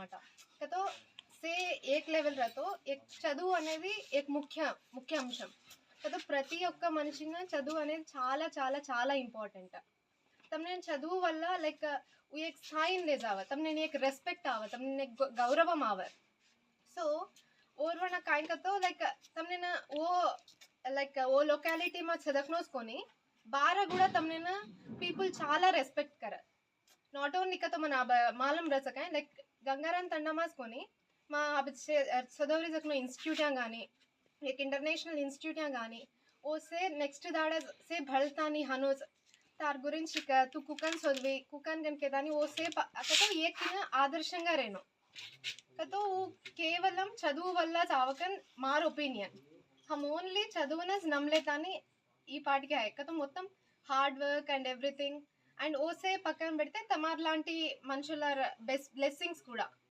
అనమాట సే ఏక్ లెవెల్ రాతో చదువు అనేది ఏక్ ముఖ్య ముఖ్య అంశం. కదా ప్రతి ఒక్క మనిషిన చదువు అనేది చాలా చాలా చాలా ఇంపార్టెంట్. తమ నేను చదువు వల్ల లైక్ ఏక్ స్థాయిని లేదు ఆవ తమ ఏక్ రెస్పెక్ట్ ఆవ తమ గౌరవం ఆవ. సో ఓర్వణ కాయకతో లైక్ తమ నేను ఓ లైక్ ఓ లొకాలిటీ మా చదవనోసుకొని బార కూడా తమ నేను పీపుల్ చాలా రెస్పెక్ట్ కర. నాట్ ఓన్లీ only మన మాలం రసకాయ లైక్ గంగారాం తండమాస్ కొని మా చదవరి జక్లో ఇన్స్టిట్యూట్ కానీ లైక్ ఇంటర్నేషనల్ ఇన్స్టిట్యూట్ కానీ ఓ సే నెక్స్ట్ దాడ సే భళ్తాని హనోజ్ తార్ గురించి తూ కుకన్ చదివి కుకన్ కనుక ఓ సేపు అక్కడ ఏ ఆదర్శంగా రేను. కతో కేవలం చదువు వల్ల చావకన్ మార్ ఒపీనియన్. హమ్ ఓన్లీ చదువునస్ నమ్లేతాని ఈ పాటికి హై కతో మొత్తం hard work and everything and ఓసే పక్కన పెడితే తమార్ లాంటి మనుషుల బెస్ బ్లెస్సింగ్స్ కూడా.